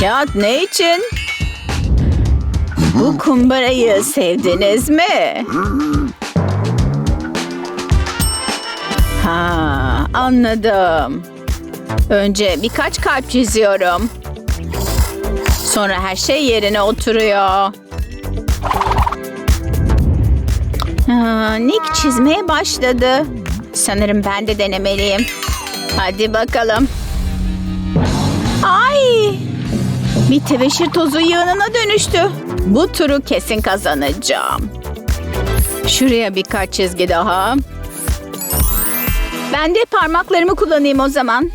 Kağıt ne için? Bu kumbarayı sevdiniz mi? Ha, anladım. Önce birkaç kalp çiziyorum. Sonra her şey yerine oturuyor. Nick çizmeye başladı. Sanırım ben de denemeliyim. Hadi bakalım. Ay! Bir tebeşir tozu yığınına dönüştü. Bu turu kesin kazanacağım. Şuraya birkaç çizgi daha. Ben de parmaklarımı kullanayım o zaman.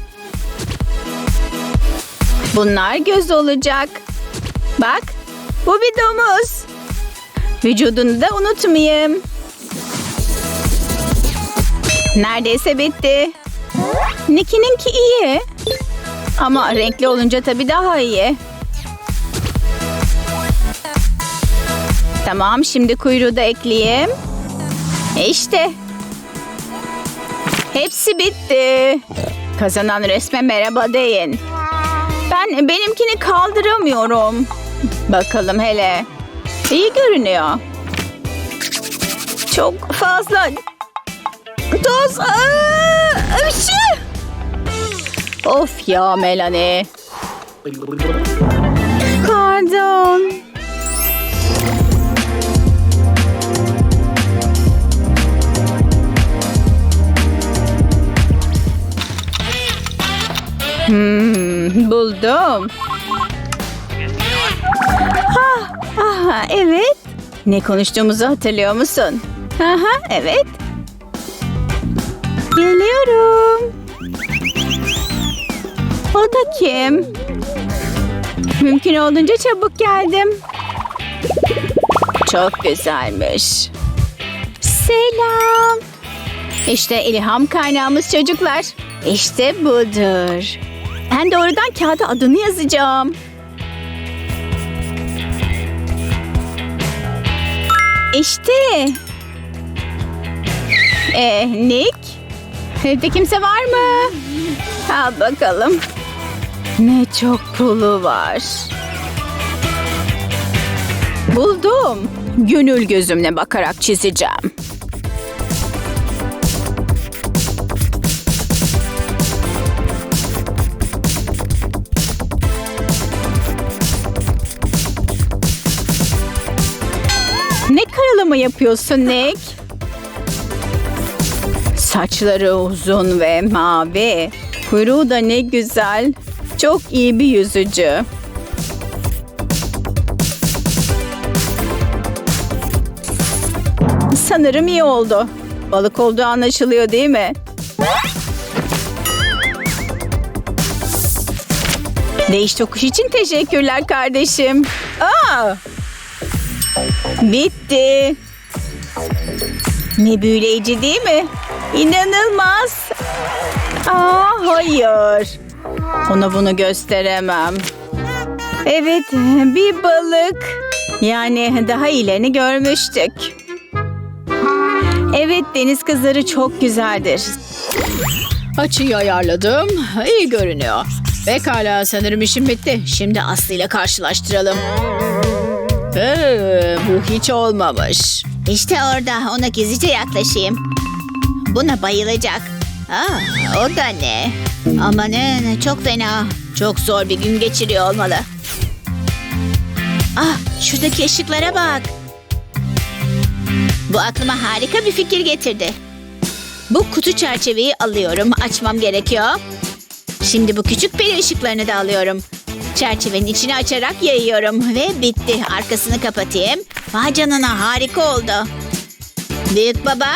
Bunlar göz olacak. Bak, bu bir domuz. Vücudunu da unutmayayım. Neredeyse bitti. Nicky'ninki iyi. Ama renkli olunca tabii daha iyi. Tamam, şimdi kuyruğu da ekleyeyim. İşte. Hepsi bitti. Kazanan resme merhaba deyin. Ben benimkini kaldıramıyorum. Bakalım hele. İyi görünüyor. Çok fazla toz. Işı! Of ya Melanie. Pardon. Hmm, buldum. Ah, ah, evet. Ne konuştuğumuzu hatırlıyor musun? Aha, evet. Geliyorum. O da kim? Mümkün olduğunca çabuk geldim. Çok güzelmiş. Selam. İşte ilham kaynağımız çocuklar. İşte budur. Ben doğrudan kağıda adını yazacağım. İşte. Ee, Nick? Evde kimse var mı? Al bakalım. Ne çok pulu var. Buldum. Gönül gözümle bakarak çizeceğim. Yapıyorsun Nick? Saçları uzun ve mavi. Kuyruğu da ne güzel. Çok iyi bir yüzücü. Sanırım iyi oldu. Balık olduğu anlaşılıyor değil mi? Değiş tokuş için teşekkürler kardeşim. Aa! Bitti. Ne büyüleyici değil mi? İnanılmaz. Aa, hayır. Ona bunu gösteremem. Evet, bir balık. Yani daha iyilerini görmüştük. Evet, deniz kızları çok güzeldir. Açıyı ayarladım. İyi görünüyor. Pekala sanırım işim bitti. Şimdi Aslı ile karşılaştıralım. Ee, bu hiç olmamış. İşte orada ona gizlice yaklaşayım. Buna bayılacak. Aa, o da ne? Amanın çok fena. Çok zor bir gün geçiriyor olmalı. Ah şuradaki ışıklara bak. Bu aklıma harika bir fikir getirdi. Bu kutu çerçeveyi alıyorum. Açmam gerekiyor. Şimdi bu küçük peri ışıklarını da alıyorum. Çerçevenin içini açarak yayıyorum ve bitti. Arkasını kapatayım. Vay canına harika oldu. Büyük baba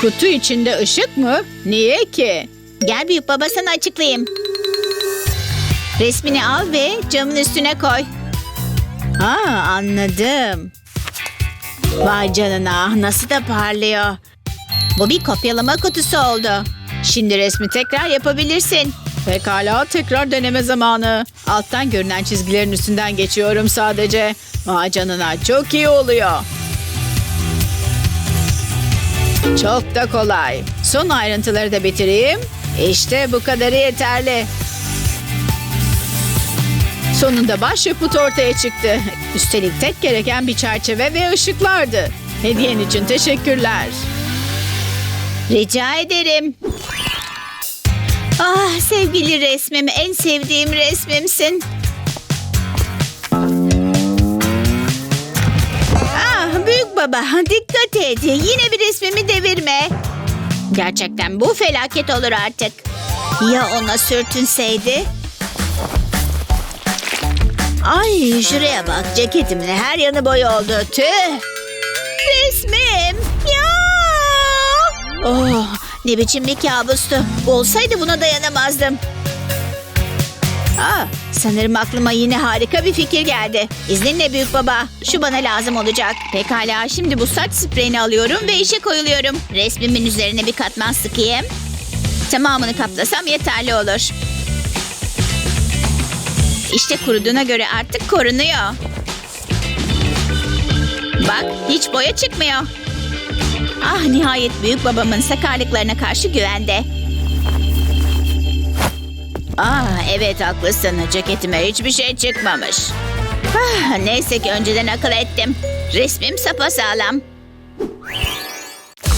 Kutu içinde ışık mı? Niye ki? gel büyük baba sana açıklayayım. Resmini al ve camın üstüne koy. Aa anladım. Vay canına nasıl da parlıyor. Bu bir kopyalama kutusu oldu. Şimdi resmi tekrar yapabilirsin. Pekala tekrar deneme zamanı. Alttan görünen çizgilerin üstünden geçiyorum sadece. Vay canına çok iyi oluyor. Çok da kolay. Son ayrıntıları da bitireyim. İşte bu kadarı yeterli. Sonunda başyapıt ortaya çıktı. Üstelik tek gereken bir çerçeve ve ışıklardı. Hediyen için teşekkürler. Rica ederim. Ah sevgili resmim, en sevdiğim resmimsin. Ah büyük baba, dikkat et. Yine bir resmimi devirme. Gerçekten bu felaket olur artık. Ya ona sürtünseydi? Ay şuraya bak ceketimin her yanı boy oldu. Tüh. Resmim. Ya. Oh ne biçim bir kabustu. Olsaydı buna dayanamazdım. Aa, sanırım aklıma yine harika bir fikir geldi. İzninle büyük baba. Şu bana lazım olacak. Pekala şimdi bu saç spreyini alıyorum ve işe koyuluyorum. Resmimin üzerine bir katman sıkayım. Tamamını kaplasam yeterli olur. İşte kuruduğuna göre artık korunuyor. Bak hiç boya çıkmıyor. Ah nihayet büyük babamın sakarlıklarına karşı güvende. Ah evet haklısın. Ceketime hiçbir şey çıkmamış. Ah, neyse ki önceden akıl ettim. Resmim sapasağlam.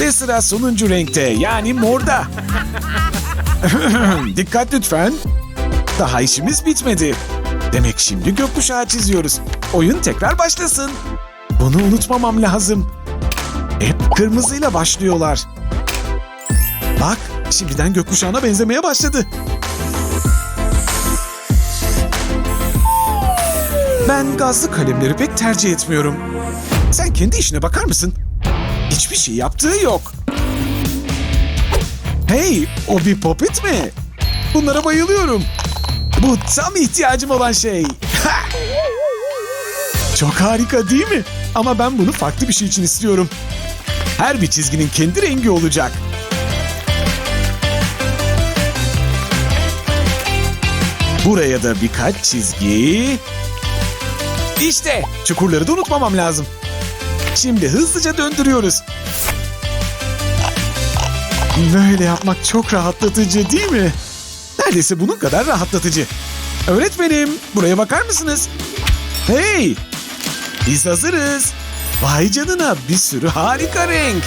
Ve sıra sonuncu renkte yani morda. Dikkat lütfen. Daha işimiz bitmedi. Demek şimdi gökkuşağı çiziyoruz. Oyun tekrar başlasın. Bunu unutmamam lazım. Hep kırmızıyla başlıyorlar. Bak şimdiden gökkuşağına benzemeye başladı. Ben gazlı kalemleri pek tercih etmiyorum. Sen kendi işine bakar mısın? Hiçbir şey yaptığı yok. Hey, o bir popit mi? Bunlara bayılıyorum. Bu tam ihtiyacım olan şey. Çok harika değil mi? Ama ben bunu farklı bir şey için istiyorum. Her bir çizginin kendi rengi olacak. Buraya da birkaç çizgi. İşte çukurları da unutmamam lazım. Şimdi hızlıca döndürüyoruz. Böyle yapmak çok rahatlatıcı değil mi? Neredeyse bunun kadar rahatlatıcı. Öğretmenim, buraya bakar mısınız? Hey! Biz hazırız. Vay canına bir sürü harika renk.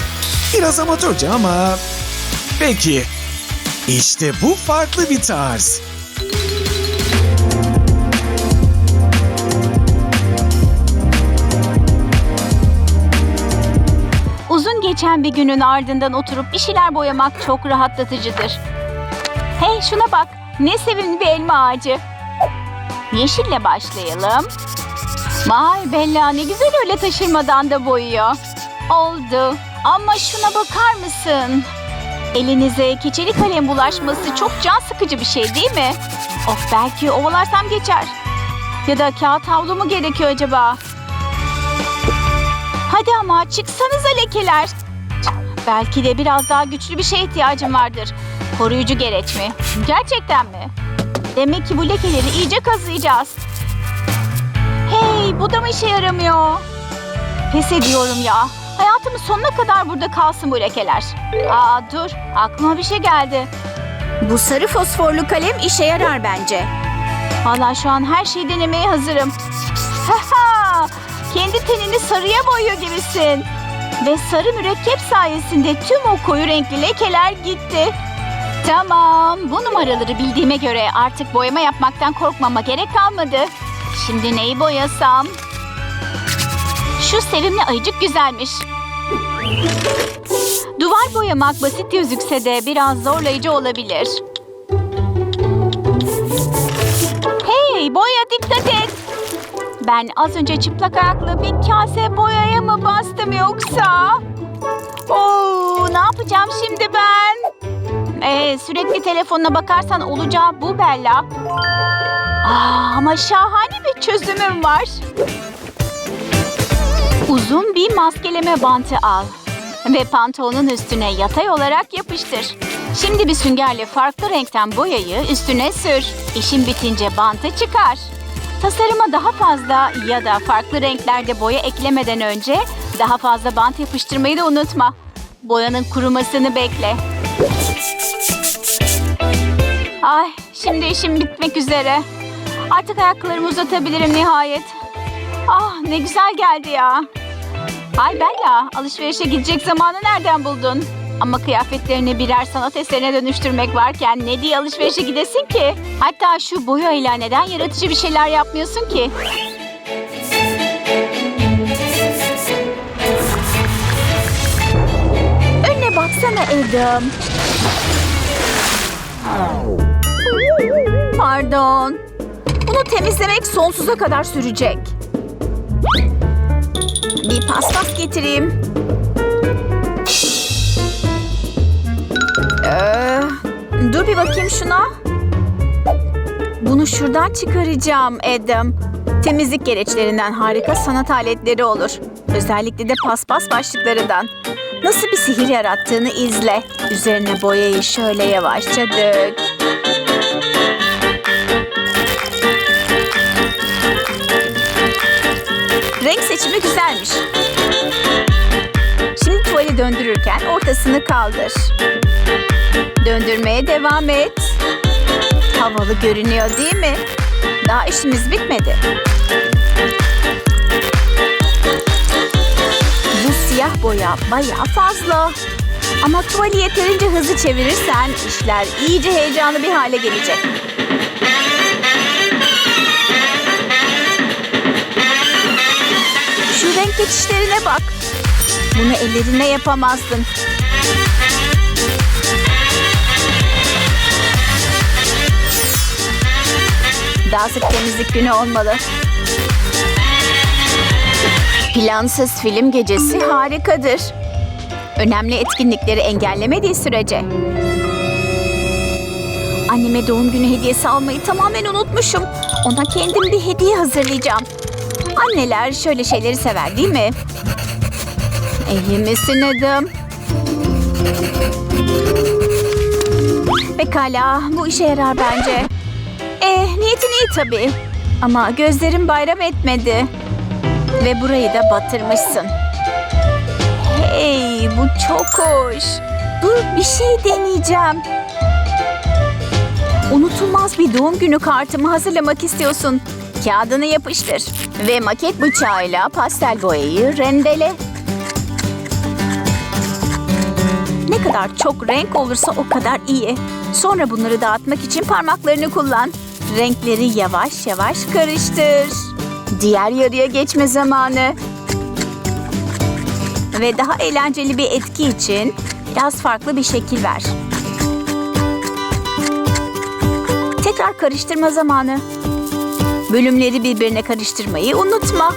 Biraz amatörce ama... Peki. İşte bu farklı bir tarz. Uzun geçen bir günün ardından oturup bir şeyler boyamak çok rahatlatıcıdır. Hey şuna bak. Ne sevimli bir elma ağacı. Yeşille başlayalım. Vay Bella ne güzel öyle taşırmadan da boyuyor. Oldu. Ama şuna bakar mısın? Elinize keçeli kalem bulaşması çok can sıkıcı bir şey değil mi? Of belki ovalarsam geçer. Ya da kağıt havlu mu gerekiyor acaba? Hadi ama çıksanıza lekeler. Belki de biraz daha güçlü bir şeye ihtiyacım vardır. Koruyucu gereç mi? Gerçekten mi? Demek ki bu lekeleri iyice kazıyacağız. Bu da mı işe yaramıyor? Pes ediyorum ya. Hayatımın sonuna kadar burada kalsın bu lekeler. Aa dur aklıma bir şey geldi. Bu sarı fosforlu kalem işe yarar bence. Valla şu an her şeyi denemeye hazırım. Haha! Kendi tenini sarıya boyuyor gibisin. Ve sarı mürekkep sayesinde tüm o koyu renkli lekeler gitti. Tamam, bu numaraları bildiğime göre artık boyama yapmaktan korkmama gerek kalmadı. Şimdi neyi boyasam? Şu sevimli ayıcık güzelmiş. Duvar boyamak basit gözükse de biraz zorlayıcı olabilir. Hey, boya dikkat et. Ben az önce çıplak ayaklı bir kase boyaya mı bastım yoksa? Oo, ne yapacağım şimdi ben? Ee, sürekli telefonuna bakarsan olacağı bu Bella. Aa, ama şahane bir çözümüm var. Uzun bir maskeleme bantı al. Ve pantolonun üstüne yatay olarak yapıştır. Şimdi bir süngerle farklı renkten boyayı üstüne sür. İşin bitince bantı çıkar. Tasarıma daha fazla ya da farklı renklerde boya eklemeden önce daha fazla bant yapıştırmayı da unutma. Boyanın kurumasını bekle. Ay, şimdi işim bitmek üzere. Artık ayaklarımı uzatabilirim nihayet. Ah ne güzel geldi ya. Ay Bella alışverişe gidecek zamanı nereden buldun? Ama kıyafetlerini birer sanat eserine dönüştürmek varken ne diye alışverişe gidesin ki? Hatta şu boyayla neden yaratıcı bir şeyler yapmıyorsun ki? Önüne baksana Adam. Pardon. Bunu temizlemek sonsuza kadar sürecek. Bir paspas getireyim. Ee, dur bir bakayım şuna. Bunu şuradan çıkaracağım Adam. Temizlik gereçlerinden harika sanat aletleri olur. Özellikle de paspas başlıklarından. Nasıl bir sihir yarattığını izle. Üzerine boyayı şöyle yavaşça dök. Ortasını kaldır. Döndürmeye devam et. Havalı görünüyor değil mi? Daha işimiz bitmedi. Bu siyah boya bayağı fazla. Ama tuvali yeterince hızlı çevirirsen işler iyice heyecanlı bir hale gelecek. Şu renk geçişlerine bak. Bunu ellerine yapamazsın. Daha sık temizlik günü olmalı. Plansız film gecesi harikadır. Önemli etkinlikleri engellemediği sürece. Anneme doğum günü hediyesi almayı tamamen unutmuşum. Ona kendim bir hediye hazırlayacağım. Anneler şöyle şeyleri sever değil mi? İyi misin Adam? Pekala, bu işe yarar bence. Eh, niyetin iyi tabii. Ama gözlerim bayram etmedi. Ve burayı da batırmışsın. Hey, bu çok hoş. Dur, bir şey deneyeceğim. Unutulmaz bir doğum günü kartımı hazırlamak istiyorsun. Kağıdını yapıştır ve maket bıçağıyla pastel boyayı rendele. Ne kadar çok renk olursa o kadar iyi. Sonra bunları dağıtmak için parmaklarını kullan. Renkleri yavaş yavaş karıştır. Diğer yarıya geçme zamanı. Ve daha eğlenceli bir etki için biraz farklı bir şekil ver. Tekrar karıştırma zamanı. Bölümleri birbirine karıştırmayı unutma.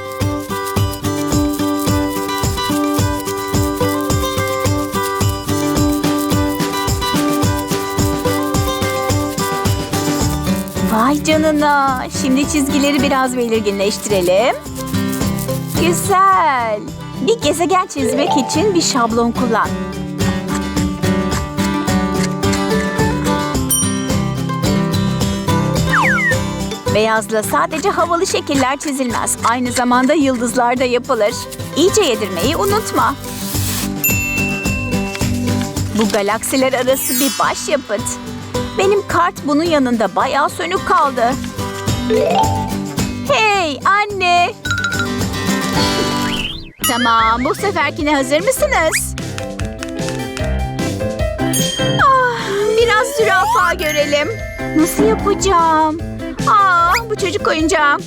Vay canına. Şimdi çizgileri biraz belirginleştirelim. Güzel. Bir gezegen çizmek için bir şablon kullan. Beyazla sadece havalı şekiller çizilmez. Aynı zamanda yıldızlar da yapılır. İyice yedirmeyi unutma. Bu galaksiler arası bir başyapıt. Benim kart bunun yanında bayağı sönük kaldı. Hey anne! Tamam, bu seferkine hazır mısınız? Ah, biraz zürafa görelim. Nasıl yapacağım? Aa, bu çocuk oyuncağım.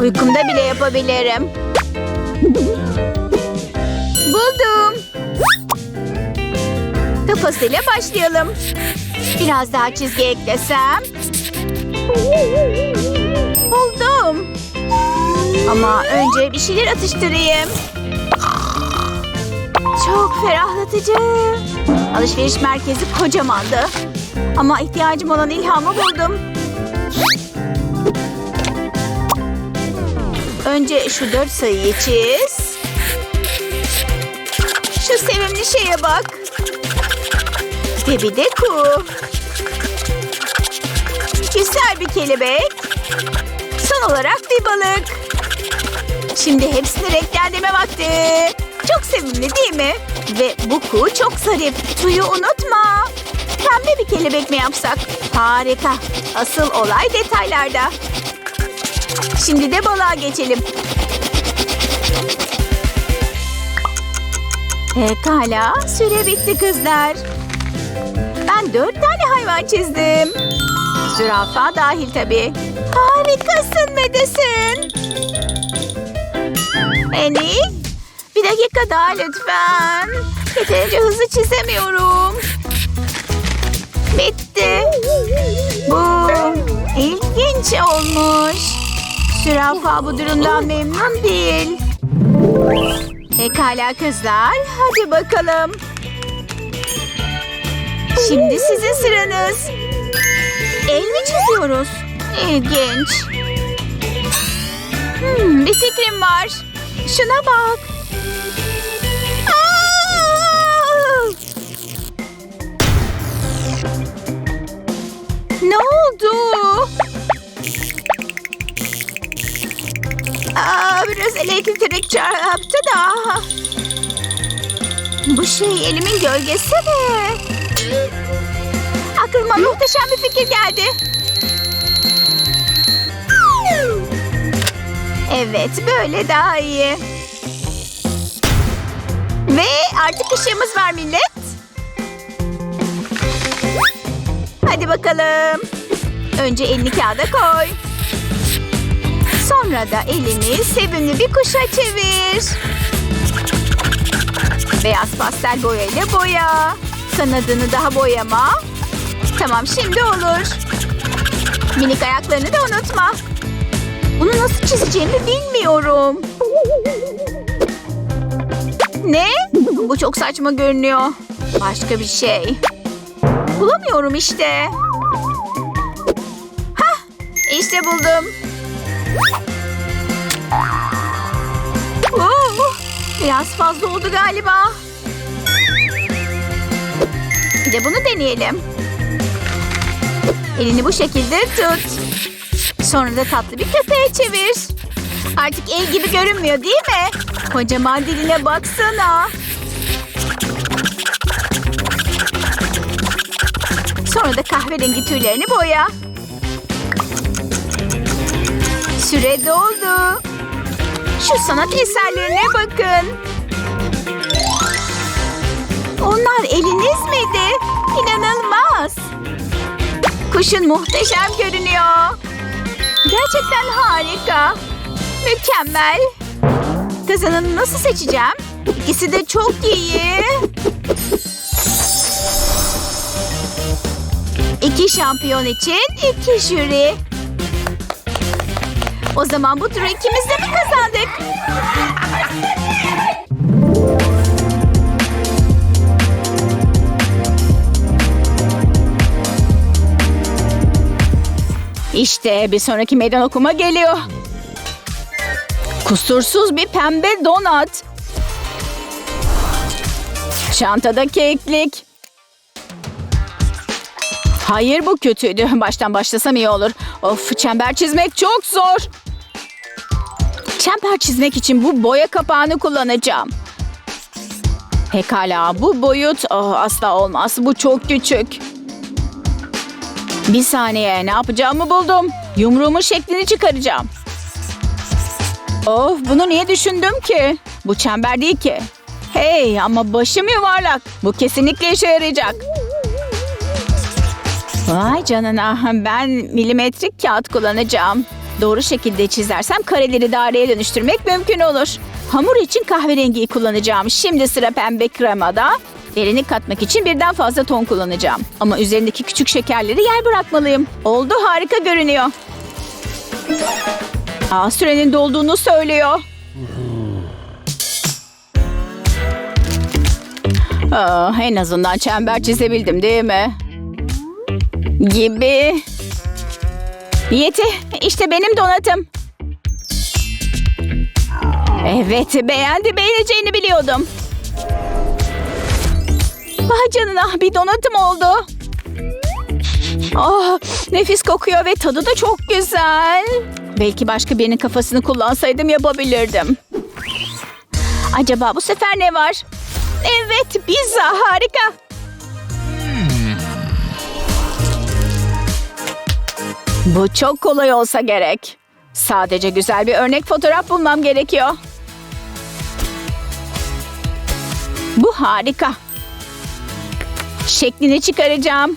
Uykumda bile yapabilirim. Buldum. Kafasıyla başlayalım. Biraz daha çizgi eklesem. Buldum. Ama önce bir şeyler atıştırayım. Çok ferahlatıcı. Alışveriş merkezi kocamandı. Ama ihtiyacım olan ilhamı buldum. Önce şu dört sayıyı çiz. Şu sevimli şeye bak. Ve bir de ku. Güzel bir kelebek. Son olarak bir balık. Şimdi hepsini renklendirme vakti. Çok sevimli değil mi? Ve bu ku çok zarif. Tuyu unutma. Pembe bir kelebek mi yapsak? Harika. Asıl olay detaylarda. Şimdi de balığa geçelim. Pekala, süre bitti kızlar. Dört tane hayvan çizdim. Zürafa dahil tabii. Harikasın Medesin. Eni, bir dakika daha lütfen. Yeterince hızlı çizemiyorum. Bitti. Bu ilginç olmuş. Zürafa bu durumdan memnun değil. Pekala kızlar, hadi bakalım. Şimdi sizin sıranız. El mi çiziyoruz? İlginç. Hmm, bir fikrim var. Şuna bak. Ne oldu? Aa, biraz elektrik çarptı da. Bu şey elimin gölgesi mi? Aklıma muhteşem bir fikir geldi. Evet, böyle daha iyi. Ve artık ışığımız var millet. Hadi bakalım. Önce elini kağıda koy. Sonra da elini sevimli bir kuşa çevir. Beyaz pastel boyayla boya. Kanadını daha boyama. Tamam şimdi olur. Minik ayaklarını da unutma. Bunu nasıl çizeceğimi bilmiyorum. Ne? Bu çok saçma görünüyor. Başka bir şey. Bulamıyorum işte. Hah, işte buldum. Biraz fazla oldu galiba. De bunu deneyelim. Elini bu şekilde tut. Sonra da tatlı bir köpeğe çevir. Artık el gibi görünmüyor değil mi? Kocaman diline baksana. Sonra da kahverengi tüylerini boya. Süre doldu. Şu sanat eserlerine bakın. Onlar eliniz miydi? İnanılmaz. Kuşun muhteşem görünüyor. Gerçekten harika. Mükemmel. Kızını nasıl seçeceğim? İkisi de çok iyi. İki şampiyon için iki jüri. O zaman bu turu ikimiz de mi kazandık? İşte bir sonraki meydan okuma geliyor. Kusursuz bir pembe donat. Çantada keklik. Hayır bu kötüydü. Baştan başlasam iyi olur. Of çember çizmek çok zor. Çember çizmek için bu boya kapağını kullanacağım. Pekala bu boyut oh, asla olmaz. Bu çok küçük. Bir saniye ne yapacağımı buldum. Yumruğumun şeklini çıkaracağım. Of bunu niye düşündüm ki? Bu çember değil ki. Hey ama başım yuvarlak. Bu kesinlikle işe yarayacak. Vay canına ben milimetrik kağıt kullanacağım. Doğru şekilde çizersem kareleri daireye dönüştürmek mümkün olur. Hamur için kahverengiyi kullanacağım. Şimdi sıra pembe kremada. Derinlik katmak için birden fazla ton kullanacağım. Ama üzerindeki küçük şekerleri yer bırakmalıyım. Oldu harika görünüyor. Aa, sürenin dolduğunu söylüyor. Aa, en azından çember çizebildim değil mi? Gibi. Yeti, işte benim donatım. Evet, beğendi, beğeneceğini biliyordum. Vay canına bir donatım oldu. Oh, nefis kokuyor ve tadı da çok güzel. Belki başka birinin kafasını kullansaydım yapabilirdim. Acaba bu sefer ne var? Evet, pizza harika. Bu çok kolay olsa gerek. Sadece güzel bir örnek fotoğraf bulmam gerekiyor. Bu harika. Şeklini çıkaracağım.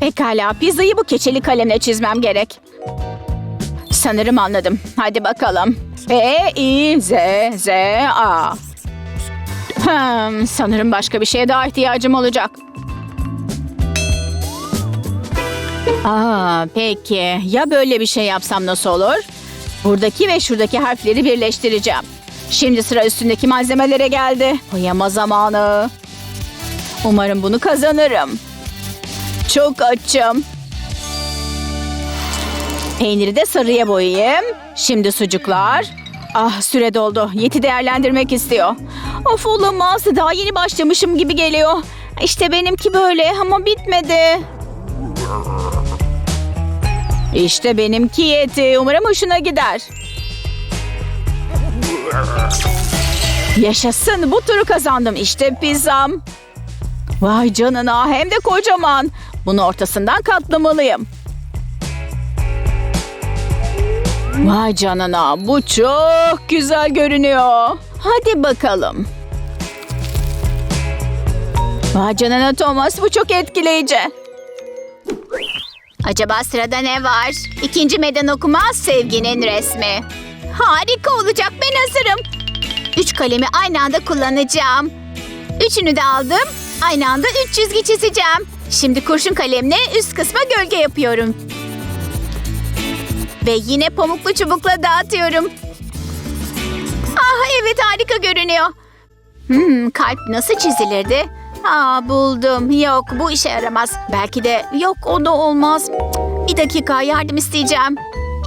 Pekala, pizzayı bu keçeli kalemle çizmem gerek. Sanırım anladım. Hadi bakalım. B, I, Z, Z, A. Hmm, sanırım başka bir şeye daha ihtiyacım olacak. Aa, peki. Ya böyle bir şey yapsam nasıl olur? Buradaki ve şuradaki harfleri birleştireceğim. Şimdi sıra üstündeki malzemelere geldi. Boyama zamanı. Umarım bunu kazanırım. Çok açım. Peyniri de sarıya boyayayım. Şimdi sucuklar. Ah süre doldu. Yeti değerlendirmek istiyor. Of olamaz. Daha yeni başlamışım gibi geliyor. İşte benimki böyle ama bitmedi. İşte benimki yeti. Umarım hoşuna gider. Yaşasın bu turu kazandım. İşte pizzam. Vay canına hem de kocaman. Bunu ortasından katlamalıyım. Vay canına bu çok güzel görünüyor. Hadi bakalım. Vay canına Thomas bu çok etkileyici. Acaba sırada ne var? İkinci meydan okuma sevginin resmi. Harika olacak ben hazırım. Üç kalemi aynı anda kullanacağım. Üçünü de aldım. Aynı anda üç çizgi çizeceğim. Şimdi kurşun kalemle üst kısma gölge yapıyorum. Ve yine pamuklu çubukla dağıtıyorum. Ah evet harika görünüyor. Hmm, kalp nasıl çizilirdi? Aa buldum. Yok bu işe yaramaz. Belki de yok o da olmaz. Bir dakika yardım isteyeceğim.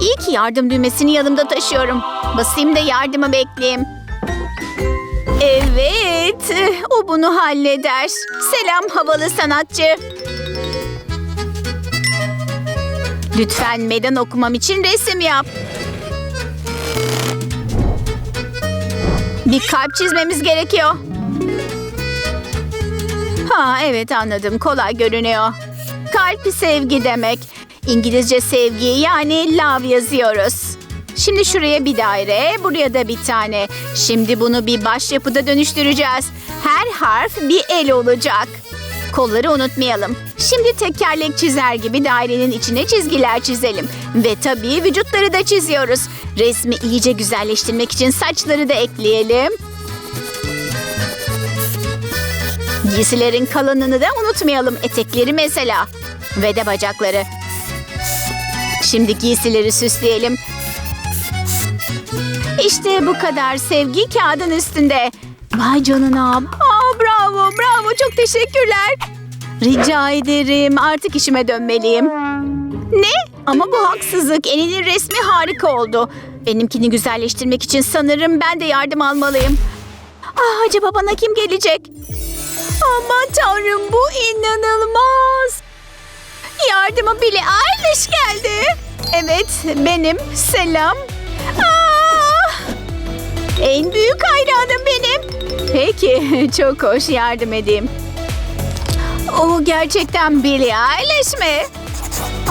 İyi ki yardım düğmesini yanımda taşıyorum. Basayım da yardımı bekleyeyim. Evet, o bunu halleder. Selam havalı sanatçı. Lütfen meydan okumam için resim yap. Bir kalp çizmemiz gerekiyor. Ha evet anladım kolay görünüyor. Kalp sevgi demek. İngilizce sevgi yani love yazıyoruz. Şimdi şuraya bir daire, buraya da bir tane. Şimdi bunu bir başyapıda dönüştüreceğiz. Her harf bir el olacak. Kolları unutmayalım. Şimdi tekerlek çizer gibi dairenin içine çizgiler çizelim. Ve tabii vücutları da çiziyoruz. Resmi iyice güzelleştirmek için saçları da ekleyelim. Giysilerin kalınlığını da unutmayalım. Etekleri mesela. Ve de bacakları. Şimdi giysileri süsleyelim. İşte bu kadar sevgi kağıdın üstünde. Vay canına. Aa, bravo, bravo. Çok teşekkürler. Rica ederim. Artık işime dönmeliyim. Ne? Ama bu haksızlık. Eninin resmi harika oldu. Benimkini güzelleştirmek için sanırım ben de yardım almalıyım. Ah, acaba bana kim gelecek? Aman tanrım bu inanılmaz. Yardıma Billie Eilish geldi. Evet benim. Selam. Ah! En büyük hayranım benim. Peki çok hoş yardım edeyim. O gerçekten Billie Eilish mi?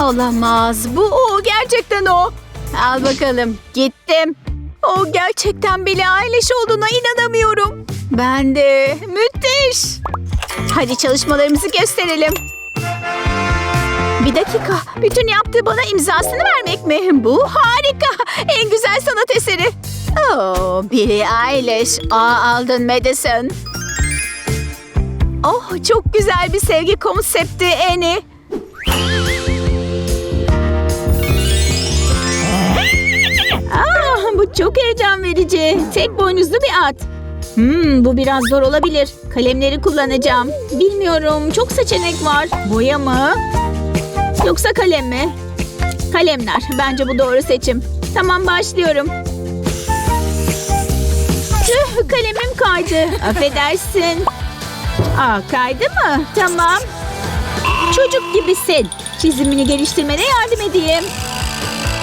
Olamaz. Bu o gerçekten o. Al bakalım. Gittim. O gerçekten Billie Eilish olduğuna inanamıyorum. Ben de. Müthiş. Hadi çalışmalarımızı gösterelim. Bir dakika. Bütün yaptığı bana imzasını vermek mi? Bu harika. En güzel sanat eseri. Oh, Billie Eilish. Aa, aldın Madison. Oh, çok güzel bir sevgi konsepti Annie. Ah, bu çok heyecan verici. Tek boynuzlu bir at. Hmm, bu biraz zor olabilir. Kalemleri kullanacağım. Bilmiyorum, çok seçenek var. Boya mı? Yoksa kalem mi? Kalemler. Bence bu doğru seçim. Tamam, başlıyorum. Tüh, kalemim kaydı. Affedersin. Aa, kaydı mı? Tamam. Çocuk gibisin. Çizimini geliştirmene yardım edeyim.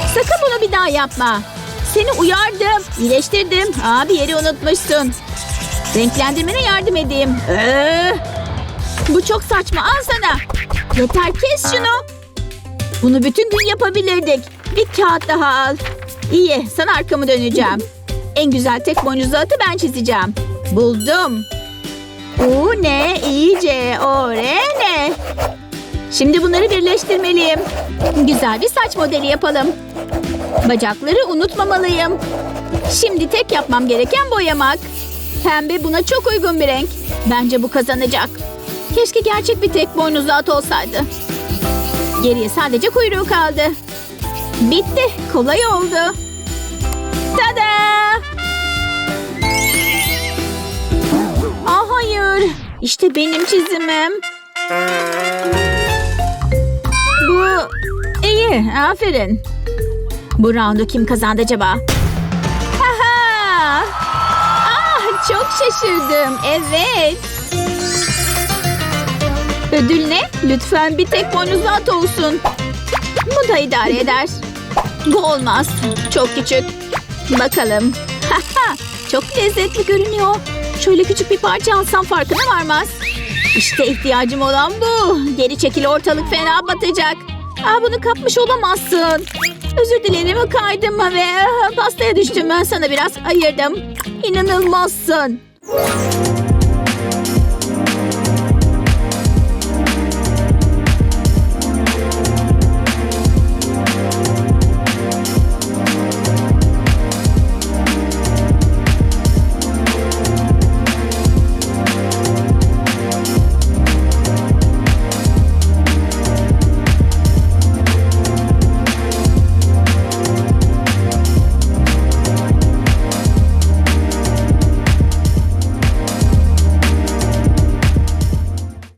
Sakın bunu bir daha yapma. Seni uyardım. İyileştirdim. Aa, bir yeri unutmuşsun. Renklendirmene yardım edeyim. Ee, bu çok saçma. Al sana. Yeter kes şunu. Bunu bütün gün yapabilirdik. Bir kağıt daha al. İyi sana arkamı döneceğim. En güzel tek boynuzlu atı ben çizeceğim. Buldum. U ne iyice o ne. Şimdi bunları birleştirmeliyim. Güzel bir saç modeli yapalım. Bacakları unutmamalıyım. Şimdi tek yapmam gereken boyamak. Pembe buna çok uygun bir renk. Bence bu kazanacak. Keşke gerçek bir tek boynuzlu at olsaydı. Geriye sadece kuyruğu kaldı. Bitti. Kolay oldu. Tada! Ah hayır. İşte benim çizimim. Bu iyi. Aferin. Bu roundu kim kazandı acaba? Şaşırdım. Evet. Ödül ne? Lütfen bir tek boynuzlu at olsun. Bu da idare eder. Bu olmaz. Çok küçük. Bakalım. Çok lezzetli görünüyor. Şöyle küçük bir parça alsam farkına varmaz. İşte ihtiyacım olan bu. Geri çekil ortalık fena batacak. Aa, bunu kapmış olamazsın. Özür dilerim kaydım ve ah, pastaya düştüm. Ben sana biraz ayırdım. İnanılmazsın. Thank you.